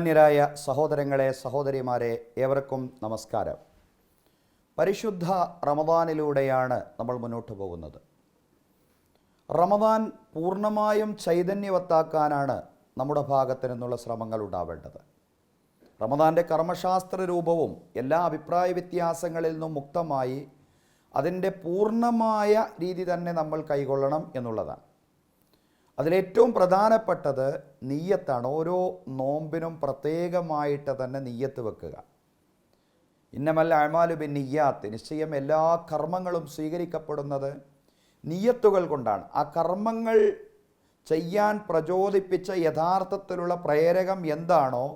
ബഹുമാന്യരായ സഹോദരങ്ങളെ സഹോദരിമാരെ ഏവർക്കും നമസ്കാരം. പരിശുദ്ധ റമദാനിലൂടെയാണ് നമ്മൾ മുന്നോട്ട് പോകുന്നത്. റമദാൻ പൂർണമായും ചൈതന്യവത്താക്കാനാണ് നമ്മുടെ ഭാഗത്തു നിന്നുള്ള ശ്രമങ്ങൾ ഉണ്ടാവേണ്ടത്. റമദാന്റെ കർമ്മശാസ്ത്ര രൂപവും എല്ലാ അഭിപ്രായ വ്യത്യാസങ്ങളിൽ നിന്നും മുക്തമായി അതിന്റെ പൂർണമായ രീതി തന്നെ നമ്മൾ കൈകൊള്ളണം എന്നുള്ളതാണ്. അതിലേറ്റവും പ്രധാനപ്പെട്ടത് നീയത്താണ് ഓരോ നോമ്പിനും പ്രത്യേകമായിട്ട് തന്നെ നീയത്ത് വെക്കുക. ഇന്നമല്ല അഴമാലു ബിൻ നിശ്ചയം എല്ലാ കർമ്മങ്ങളും സ്വീകരിക്കപ്പെടുന്നത് നീയത്തുകൾ കൊണ്ടാണ്. ആ കർമ്മങ്ങൾ ചെയ്യാൻ പ്രചോദിപ്പിച്ച യഥാർത്ഥത്തിലുള്ള പ്രേരകം എന്താണോ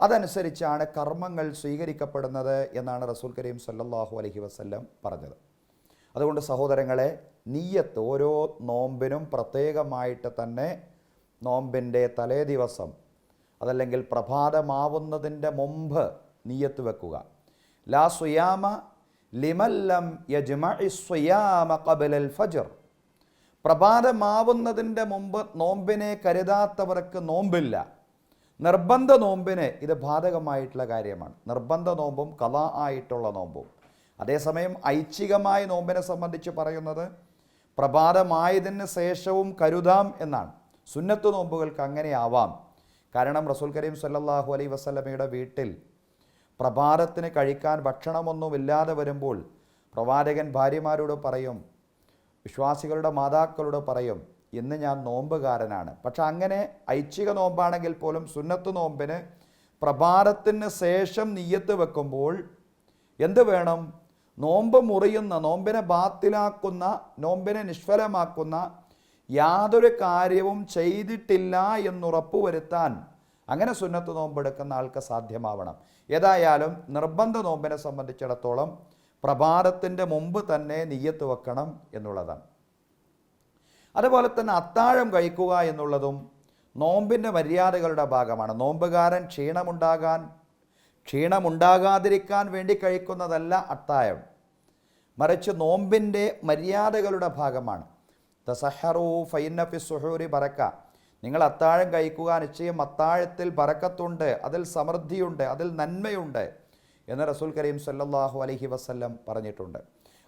അതനുസരിച്ചാണ് കർമ്മങ്ങൾ സ്വീകരിക്കപ്പെടുന്നത് എന്നാണ് റസൂൽ കരീം സല്ലാഹു അലഹി വസല്ലം പറഞ്ഞത്. അതുകൊണ്ട് സഹോദരങ്ങളെ നീയത്ത് ഓരോ നോമ്പിനും പ്രത്യേകമായിട്ട് തന്നെ നോമ്പിന്റെ തലേ ദിവസം അതല്ലെങ്കിൽ പ്രഭാതമാവുന്നതിന്റെ മുമ്പ് നീയത്ത് വെക്കുക. ലാ സുയാമ ലിമല്ലം യജ്മ സുയാമ ഖബലൽ ഫജ്ർ. പ്രഭാതമാവുന്നതിന്റെ മുമ്പ് നോമ്പിനെ കരുതാത്തവർക്ക് നോമ്പില്ല. നിർബന്ധ നോമ്പിന് ഇത് ബാധകമായിട്ടുള്ള കാര്യമാണ്. നിർബന്ധ നോമ്പും കഥ ആയിട്ടുള്ള നോമ്പും. അതേസമയം ഐച്ഛികമായ നോമ്പിനെ സംബന്ധിച്ച് പറയുന്നത് പ്രഭാതമായതിന് ശേഷവും കരുതാം എന്നാണ്. സുന്നത്ത് നോമ്പുകൾക്ക് അങ്ങനെ ആവാം കാരണം റസൂൽ കരീം സല്ലാഹു അലൈ വസ്ലമയുടെ വീട്ടിൽ പ്രഭാതത്തിന് കഴിക്കാൻ ഭക്ഷണമൊന്നുമില്ലാതെ വരുമ്പോൾ പ്രവാചകൻ ഭാര്യമാരോട് പറയും വിശ്വാസികളുടെ മാതാക്കളോട് പറയും ഇന്ന് ഞാൻ നോമ്പുകാരനാണ്. പക്ഷെ അങ്ങനെ ഐച്ഛിക നോമ്പാണെങ്കിൽ പോലും സുന്നത്ത് നോമ്പിന് പ്രഭാതത്തിന് ശേഷം നീയത്ത് വെക്കുമ്പോൾ എന്ത് വേണം? നോമ്പ് മുറിയുന്ന നോമ്പിനെ ബാത്തിലാക്കുന്ന നോമ്പിനെ നിഷ്ഫലമാക്കുന്ന യാതൊരു കാര്യവും ചെയ്തിട്ടില്ല എന്നുറപ്പുവരുത്താൻ അങ്ങനെ സുന്നത്ത് നോമ്പെടുക്കുന്ന ആൾക്ക് സാധ്യമാവണം. ഏതായാലും നിർബന്ധ നോമ്പിനെ സംബന്ധിച്ചിടത്തോളം പ്രഭാതത്തിന്റെ മുമ്പ് തന്നെ നീയത്ത് വെക്കണം എന്നുള്ളതാണ്. അതുപോലെ തന്നെ അത്താഴം കഴിക്കുക എന്നുള്ളതും നോമ്പിന്റെ മര്യാദകളുടെ ഭാഗമാണ്. നോമ്പുകാരൻ ക്ഷീണമുണ്ടാകാൻ ക്ഷീണമുണ്ടാകാതിരിക്കാൻ വേണ്ടി കഴിക്കുന്നതല്ല അത്താഴം മറിച്ച് നോമ്പിന്റെ മര്യാദകളുടെ ഭാഗമാണ്. തസഹറു ഫൈനഫി സുഹൂരി ബറക്ക. നിങ്ങൾ അത്താഴം കഴിക്കുക നിശ്ചയം അത്താഴത്തിൽ ബറക്കത്തുണ്ട് അതിൽ സമൃദ്ധിയുണ്ട് അതിൽ നന്മയുണ്ട് എന്ന് റസൂൽ കരീം സല്ലാഹു അലഹി വസ്ല്ലം പറഞ്ഞിട്ടുണ്ട്.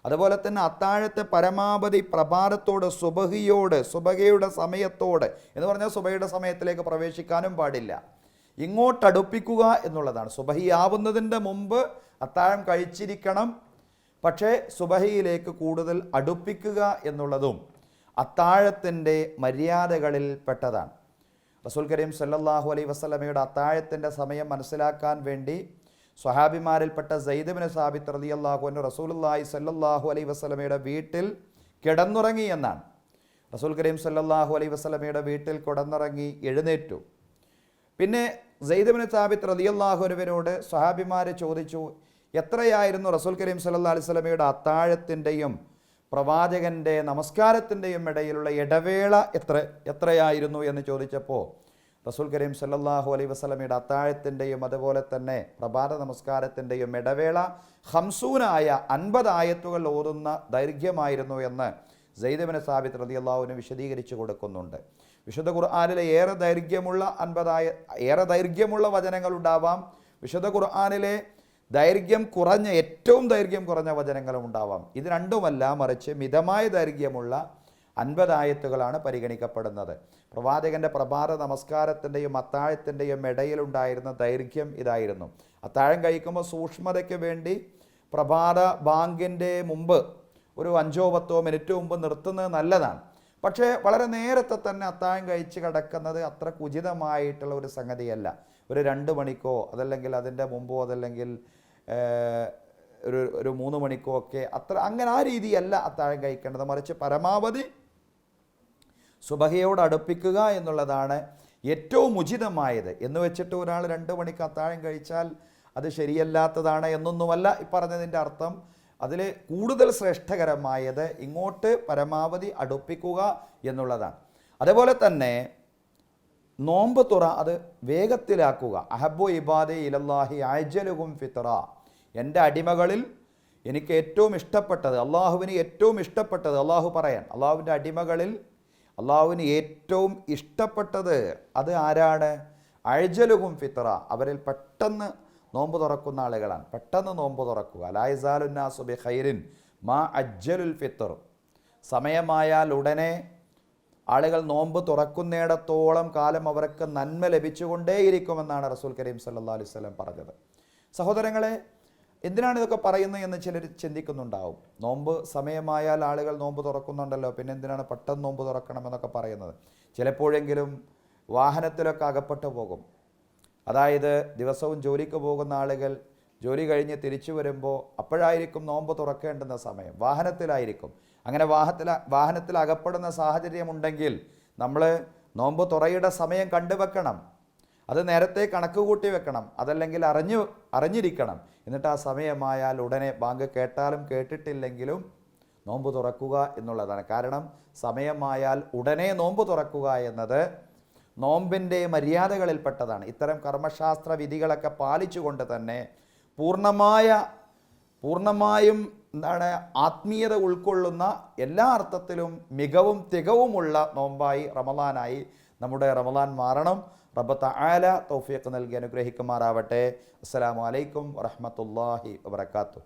അതുപോലെ തന്നെ അത്താഴത്തെ പരമാവധി പ്രഭാതത്തോട് സുബഹിയോട് സുബഹയുടെ സമയത്തോട് എന്ന് പറഞ്ഞാൽ സുബഹയുടെ സമയത്തിലേക്ക് പ്രവേശിക്കാനും പാടില്ല. ഇങ്ങോട്ടടുപ്പിക്കുക എന്നുള്ളതാണ്. സുബഹിയാവുന്നതിന്റെ മുമ്പ് അത്താഴം കഴിച്ചിരിക്കണം പക്ഷേ സുബഹിയിലേക്ക് കൂടുതൽ അടുപ്പിക്കുക എന്നുള്ളതും അത്താഴത്തിന്റെ മര്യാദകളിൽ പെട്ടതാണ്. റസൂൽ കരീം സല്ലാഹു അലൈഹി വസ്ലമയുടെ അത്താഴത്തിന്റെ സമയം മനസ്സിലാക്കാൻ വേണ്ടി സ്വഹാബിമാരിൽപ്പെട്ട സൈദബിന് സാബിത്ത് റതി അള്ളാഹുവിന് റസൂലുല്ലാഹി സല്ലാഹു അലൈഹി വസ്ലമയുടെ വീട്ടിൽ കിടന്നുറങ്ങി എന്നാണ്. റസൂൽ കരീം സല്ലാഹു അലൈഹി വസ്ലമയുടെ വീട്ടിൽ കിടന്നുറങ്ങി എഴുന്നേറ്റു. പിന്നെ സൈദബിന് സാബിത്ത് റതി അള്ളാഹുനുവിനോട് സ്വഹാബിമാർ ചോദിച്ചു എത്രയായിരുന്നു റസൂൽ കരീം സല്ലല്ലാഹു അലൈഹി സ്വലമയുടെ അത്താഴത്തിന്റെയും പ്രവാചകന്റെ നമസ്കാരത്തിന്റെയും ഇടയിലുള്ള ഇടവേള എത്ര എത്രയായിരുന്നു എന്ന് ചോദിച്ചപ്പോൾ റസൂൽ കരീം സല്ലാഹു അലൈഹി വസല്ലമയുടെ അത്താഴത്തിന്റെയും അതുപോലെ തന്നെ പ്രഭാത നമസ്കാരത്തിന്റെയും ഇടവേള ഹംസൂനായ അൻപത് ആയത്തുകൾ ഓതുന്ന ദൈർഘ്യമായിരുന്നു എന്ന് സെയ്ദബിന് സാബിത്ത് റതി അള്ളാഹുവിന് വിശദീകരിച്ചു കൊടുക്കുന്നുണ്ട്. വിശുദ്ധ ഖുർആാനിലെ ഏറെ ദൈർഘ്യമുള്ള അൻപതായ ഏറെ ദൈർഘ്യമുള്ള വചനങ്ങളുണ്ടാവാം വിശുദ്ധ ഖുർആാനിലെ ദൈർഘ്യം കുറഞ്ഞ ഏറ്റവും ദൈർഘ്യം കുറഞ്ഞ വചനങ്ങളും ഉണ്ടാവാം. ഇത് രണ്ടുമല്ല മറിച്ച് മിതമായ ദൈർഘ്യമുള്ള അൻപതായത്തുകളാണ് പരിഗണിക്കപ്പെടുന്നത്. പ്രവാചകന്റെ പ്രഭാത നമസ്കാരത്തിന്റെയും അത്താഴത്തിന്റെയും ഇടയിലുണ്ടായിരുന്ന ദൈർഘ്യം ഇതായിരുന്നു. അത്താഴം കഴിക്കുമ്പോൾ സൂക്ഷ്മതയ്ക്ക് വേണ്ടി പ്രഭാത ബാങ്കിന്റെ മുമ്പ് ഒരു അഞ്ചോ പത്തോ മിനിറ്റ് മുമ്പ് നിർത്തുന്നത് നല്ലതാണ്. പക്ഷേ വളരെ നേരത്തെ തന്നെ അത്താഴം കഴിച്ച് കിടക്കുന്നത് അത്ര ഉചിതമായിട്ടുള്ള ഒരു സംഗതിയല്ല. ഒരു രണ്ട് മണിക്കോ അതല്ലെങ്കിൽ അതിന്റെ മുമ്പോ അതല്ലെങ്കിൽ ഒരു ഒരു മൂന്ന് മണിക്കോ ഒക്കെ അത്ര അങ്ങനെ ആ രീതിയല്ല അത്താഴം കഴിക്കേണ്ടത്. മറിച്ച് പരമാവധി സുബഹയോട് അടുപ്പിക്കുക എന്നുള്ളതാണ് ഏറ്റവും ഉചിതമായത്. എന്ന് വെച്ചിട്ട് ഒരാൾ രണ്ട് മണിക്ക് അത്താഴം കഴിച്ചാൽ അത് ശരിയല്ലാത്തതാണ് എന്നൊന്നുമല്ല ഈ പറഞ്ഞതിന്റെ അർത്ഥം. അതിൽ കൂടുതൽ ശ്രേഷ്ഠകരമായത് ഇങ്ങോട്ട് പരമാവധി അടുപ്പിക്കുക എന്നുള്ളതാണ്. അതേപോലെ തന്നെ നോമ്പ് തുറ അത് വേഗത്തിലാക്കുക. അഹബു ഇബാദെ ഇലല്ലാഹി അജലുകും ഫിത്ര. എന്റെ അടിമകളിൽ എനിക്ക് ഏറ്റവും ഇഷ്ടപ്പെട്ടത് അള്ളാഹുവിന് ഏറ്റവും ഇഷ്ടപ്പെട്ടത് അള്ളാഹു പറയാൻ. അള്ളാഹുവിന്റെ അടിമകളിൽ അള്ളാഹുവിന് ഏറ്റവും ഇഷ്ടപ്പെട്ടത് അത് ആരാണ്? അഴ്ജലുഹും ഫിത്ര. അവരിൽ പെട്ടെന്ന് നോമ്പ് തുറക്കുന്ന ആളുകളാണ്. പെട്ടെന്ന് നോമ്പ് തുറക്കുക. ലായസാലുന്നാസുബി ഖൈറിൻ മാ അജ്ജലുൽ ഫിത്തർ സമയമായാൽ ഉടനെ ആളുകൾ നോമ്പ് തുറക്കുന്നിടത്തോളം കാലം അവർക്ക് നന്മ ലഭിച്ചുകൊണ്ടേയിരിക്കുമെന്നാണ് റസൂൽ കരീം സല്ലാ അലൈഹി സ്വലം പറഞ്ഞത്. സഹോദരങ്ങളെ എന്തിനാണ് ഇതൊക്കെ പറയുന്നത് എന്ന് ചിലർ ചിന്തിക്കുന്നുണ്ടാവും. നോമ്പ് സമയമായാൽ ആളുകൾ നോമ്പ് തുറക്കുന്നുണ്ടല്ലോ പിന്നെ എന്തിനാണ് പെട്ടെന്ന് നോമ്പ് തുറക്കണം എന്നൊക്കെ പറയുന്നത്? ചിലപ്പോഴെങ്കിലും വാഹനത്തിലൊക്കെ അകപ്പെട്ടു പോകും. അതായത് ദിവസവും ജോലിക്ക് പോകുന്ന ആളുകൾ ജോലി കഴിഞ്ഞ് തിരിച്ചു വരുമ്പോൾ അപ്പോഴായിരിക്കും നോമ്പ് തുറക്കേണ്ടുന്ന സമയം. വാഹനത്തിലായിരിക്കും. അങ്ങനെ വാഹനത്തിൽ വാഹനത്തിൽ അകപ്പെടുന്ന സാഹചര്യമുണ്ടെങ്കിൽ നമ്മൾ നോമ്പ് തുറയുടെ സമയം കണ്ടുവെക്കണം. അത് നേരത്തെ കണക്ക് കൂട്ടി വെക്കണം. അതല്ലെങ്കിൽ അറിഞ്ഞു അറിഞ്ഞിരിക്കണം. എന്നിട്ട് ആ സമയമായാൽ ഉടനെ ബാങ്ക് കേട്ടാലും കേട്ടിട്ടില്ലെങ്കിലും നോമ്പ് തുറക്കുക എന്നുള്ളതാണ്. കാരണം സമയമായാൽ ഉടനെ നോമ്പ് തുറക്കുക എന്നത് നോമ്പിന്റെ മര്യാദകളിൽപ്പെട്ടതാണ്. ഇത്തരം കർമ്മശാസ്ത്ര വിധികളൊക്കെ പാലിച്ചുകൊണ്ട് തന്നെ പൂർണമായ പൂർണമായും എന്താണ് ആത്മീയത ഉൾക്കൊള്ളുന്ന എല്ലാ അർത്ഥത്തിലും മികവും തികവുമുള്ള നോമ്പായി റമലാനായി നമ്മുടെ റമലാൻ മാറണം. റബ്ബത്ത് ആല തൗഫീഖ് നൽകി അനുഗ്രഹിക്കുമാറാവട്ടെ. അസ്സാം വലൈക്കും വറഹമത്തല്ലാഹി വാത്തു